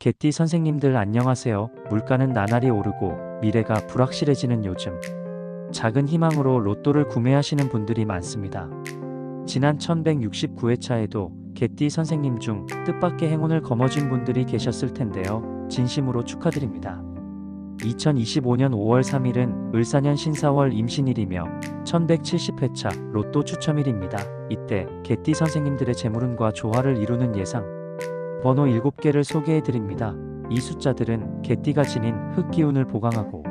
개띠 선생님들 안녕하세요. 물가는 나날이 오르고 미래가 불확실해지는 요즘. 작은 희망으로 로또를 구매하시는 분들이 많습니다. 지난 1169회차에도 개띠 선생님 중 뜻밖의 행운을 거머쥔 분들이 계셨을 텐데요. 진심으로 축하드립니다. 2025년 5월 3일은 을사년 신사월 임신일이며 1170회차 로또 추첨일입니다. 이때 개띠 선생님들의 재물운과 조화를 이루는 예상 번호 7개를 소개해 드립니다. 이 숫자들은 개띠가 지닌 흙 기운을 보강하고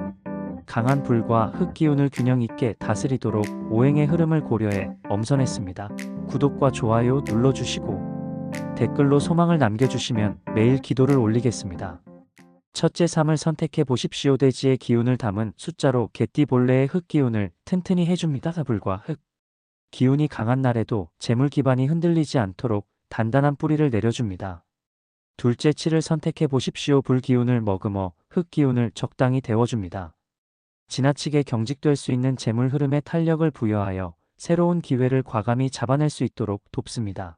강한 불과 흙 기운을 균형 있게 다스리도록 오행의 흐름을 고려해 엄선했습니다. 구독과 좋아요 눌러주시고 댓글로 소망을 남겨주시면 매일 기도를 올리겠습니다. 첫째 3을 선택해 보십시오. 대지의 기운을 담은 숫자로 개띠볼레의 흙 기운을 튼튼히 해줍니다. 불과 흙. 기운이 강한 날에도 재물 기반이 흔들리지 않도록 단단한 뿌리를 내려줍니다. 둘째 7을 선택해 보십시오. 불기운을 머금어 흙기운을 적당히 데워줍니다. 지나치게 경직될 수 있는 재물 흐름에 탄력을 부여하여 새로운 기회를 과감히 잡아낼 수 있도록 돕습니다.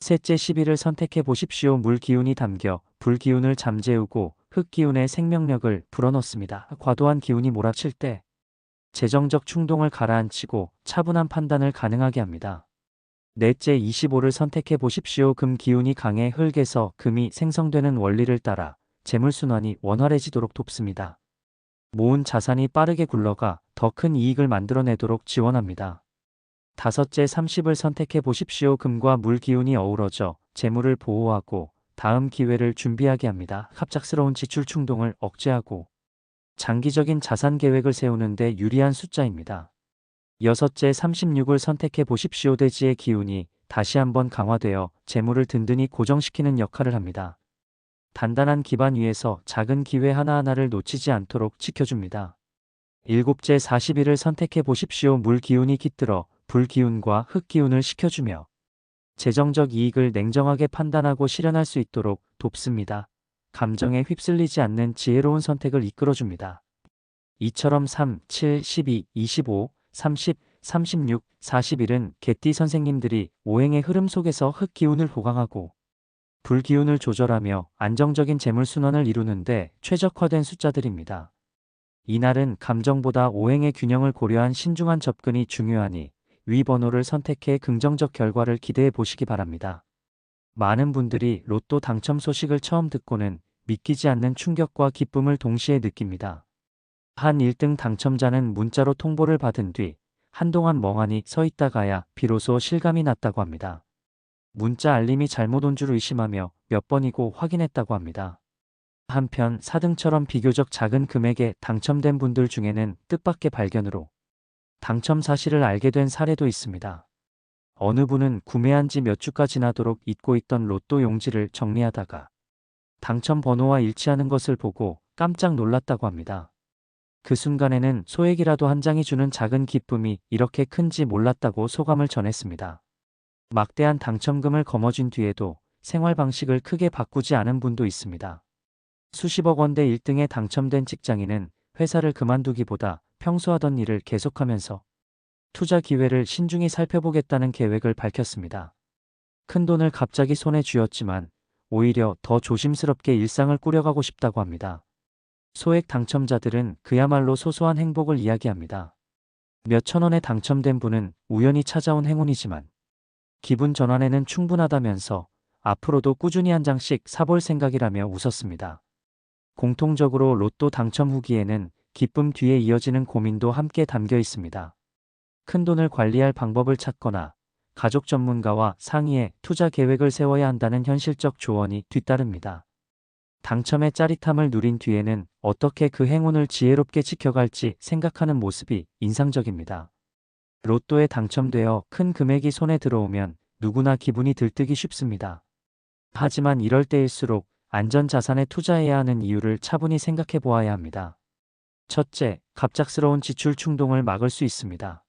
셋째 11을 선택해 보십시오. 물 기운이 담겨 불 기운을 잠재우고 흙 기운의 생명력을 불어넣습니다. 과도한 기운이 몰아칠 때 재정적 충동을 가라앉히고 차분한 판단을 가능하게 합니다. 넷째 25를 선택해 보십시오. 금 기운이 강해 흙에서 금이 생성되는 원리를 따라 재물순환이 원활해지도록 돕습니다. 모은 자산이 빠르게 굴러가 더 큰 이익을 만들어내도록 지원합니다. 다섯째 30을 선택해 보십시오. 금과 물 기운이 어우러져 재물을 보호하고 다음 기회를 준비하게 합니다. 갑작스러운 지출 충동을 억제하고 장기적인 자산 계획을 세우는데 유리한 숫자입니다. 여섯째 36을 선택해 보십시오. 대지의 기운이 다시 한번 강화되어 재물을 든든히 고정시키는 역할을 합니다. 단단한 기반 위에서 작은 기회 하나하나를 놓치지 않도록 지켜줍니다. 일곱째 41을 선택해 보십시오. 물 기운이 깃들어 불 기운과 흙 기운을 식혀주며 재정적 이익을 냉정하게 판단하고 실현할 수 있도록 돕습니다. 감정에 휩쓸리지 않는 지혜로운 선택을 이끌어줍니다. 이처럼 3, 7, 12, 25, 30, 36, 41은 개띠 선생님들이 오행의 흐름 속에서 흙 기운을 보강하고 불 기운을 조절하며 안정적인 재물 순환을 이루는데 최적화된 숫자들입니다. 이날은 감정보다 오행의 균형을 고려한 신중한 접근이 중요하니 위 번호를 선택해 긍정적 결과를 기대해 보시기 바랍니다. 많은 분들이 로또 당첨 소식을 처음 듣고는 믿기지 않는 충격과 기쁨을 동시에 느낍니다. 한 1등 당첨자는 문자로 통보를 받은 뒤 한동안 멍하니 서 있다가야 비로소 실감이 났다고 합니다. 문자 알림이 잘못 온 줄 의심하며 몇 번이고 확인했다고 합니다. 한편 4등처럼 비교적 작은 금액에 당첨된 분들 중에는 뜻밖의 발견으로 당첨 사실을 알게 된 사례도 있습니다. 어느 분은 구매한 지 몇 주가 지나도록 잊고 있던 로또 용지를 정리하다가 당첨 번호와 일치하는 것을 보고 깜짝 놀랐다고 합니다. 그 순간에는 소액이라도 한 장이 주는 작은 기쁨이 이렇게 큰지 몰랐다고 소감을 전했습니다. 막대한 당첨금을 거머쥔 뒤에도 생활 방식을 크게 바꾸지 않은 분도 있습니다. 수십억 원대 1등에 당첨된 직장인은 회사를 그만두기보다 평소 하던 일을 계속하면서 투자 기회를 신중히 살펴보겠다는 계획을 밝혔습니다. 큰 돈을 갑자기 손에 쥐었지만 오히려 더 조심스럽게 일상을 꾸려가고 싶다고 합니다. 소액 당첨자들은 그야말로 소소한 행복을 이야기합니다. 몇천 원에 당첨된 분은 우연히 찾아온 행운이지만 기분 전환에는 충분하다면서 앞으로도 꾸준히 한 장씩 사볼 생각이라며 웃었습니다. 공통적으로 로또 당첨 후기에는 기쁨 뒤에 이어지는 고민도 함께 담겨 있습니다. 큰 돈을 관리할 방법을 찾거나 가족 전문가와 상의해 투자 계획을 세워야 한다는 현실적 조언이 뒤따릅니다. 당첨의 짜릿함을 누린 뒤에는 어떻게 그 행운을 지혜롭게 지켜갈지 생각하는 모습이 인상적입니다. 로또에 당첨되어 큰 금액이 손에 들어오면 누구나 기분이 들뜨기 쉽습니다. 하지만 이럴 때일수록 안전자산에 투자해야 하는 이유를 차분히 생각해 보아야 합니다. 첫째, 갑작스러운 지출 충동을 막을 수 있습니다.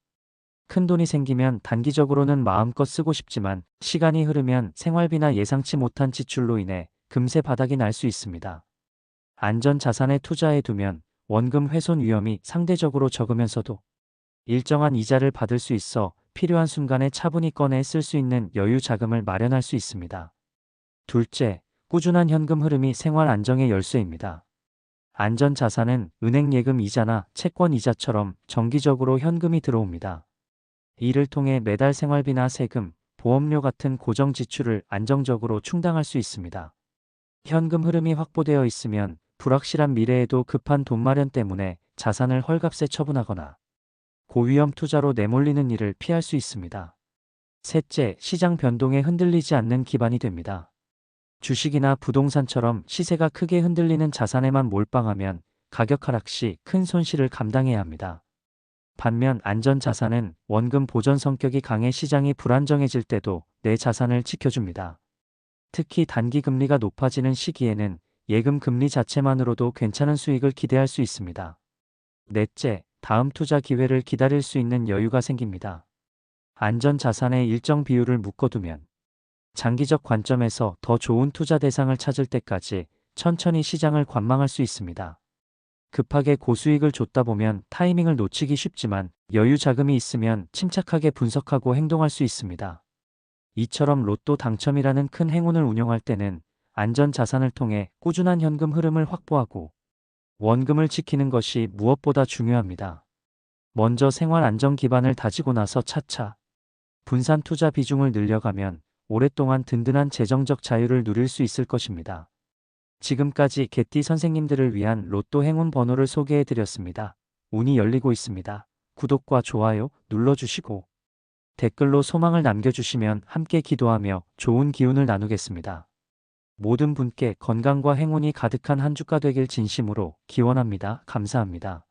큰 돈이 생기면 단기적으로는 마음껏 쓰고 싶지만 시간이 흐르면 생활비나 예상치 못한 지출로 인해 금세 바닥이 날 수 있습니다. 안전 자산에 투자해 두면 원금 훼손 위험이 상대적으로 적으면서도 일정한 이자를 받을 수 있어 필요한 순간에 차분히 꺼내 쓸 수 있는 여유 자금을 마련할 수 있습니다. 둘째, 꾸준한 현금 흐름이 생활 안정의 열쇠입니다. 안전 자산은 은행 예금 이자나 채권 이자처럼 정기적으로 현금이 들어옵니다. 이를 통해 매달 생활비나 세금, 보험료 같은 고정 지출을 안정적으로 충당할 수 있습니다. 현금 흐름이 확보되어 있으면 불확실한 미래에도 급한 돈 마련 때문에 자산을 헐값에 처분하거나 고위험 투자로 내몰리는 일을 피할 수 있습니다. 셋째, 시장 변동에 흔들리지 않는 기반이 됩니다. 주식이나 부동산처럼 시세가 크게 흔들리는 자산에만 몰빵하면 가격 하락 시 큰 손실을 감당해야 합니다. 반면 안전 자산은 원금 보전 성격이 강해 시장이 불안정해질 때도 내 자산을 지켜줍니다. 특히 단기 금리가 높아지는 시기에는 예금 금리 자체만으로도 괜찮은 수익을 기대할 수 있습니다. 넷째, 다음 투자 기회를 기다릴 수 있는 여유가 생깁니다. 안전 자산의 일정 비율을 묶어두면 장기적 관점에서 더 좋은 투자 대상을 찾을 때까지 천천히 시장을 관망할 수 있습니다. 급하게 고수익을 줬다 보면 타이밍을 놓치기 쉽지만 여유 자금이 있으면 침착하게 분석하고 행동할 수 있습니다. 이처럼 로또 당첨이라는 큰 행운을 운영할 때는 안전 자산을 통해 꾸준한 현금 흐름을 확보하고 원금을 지키는 것이 무엇보다 중요합니다. 먼저 생활 안정 기반을 다지고 나서 차차 분산 투자 비중을 늘려가면 오랫동안 든든한 재정적 자유를 누릴 수 있을 것입니다. 지금까지 개띠 선생님들을 위한 로또 행운 번호를 소개해 드렸습니다. 운이 열리고 있습니다. 구독과 좋아요 눌러주시고 댓글로 소망을 남겨주시면 함께 기도하며 좋은 기운을 나누겠습니다. 모든 분께 건강과 행운이 가득한 한 주가 되길 진심으로 기원합니다. 감사합니다.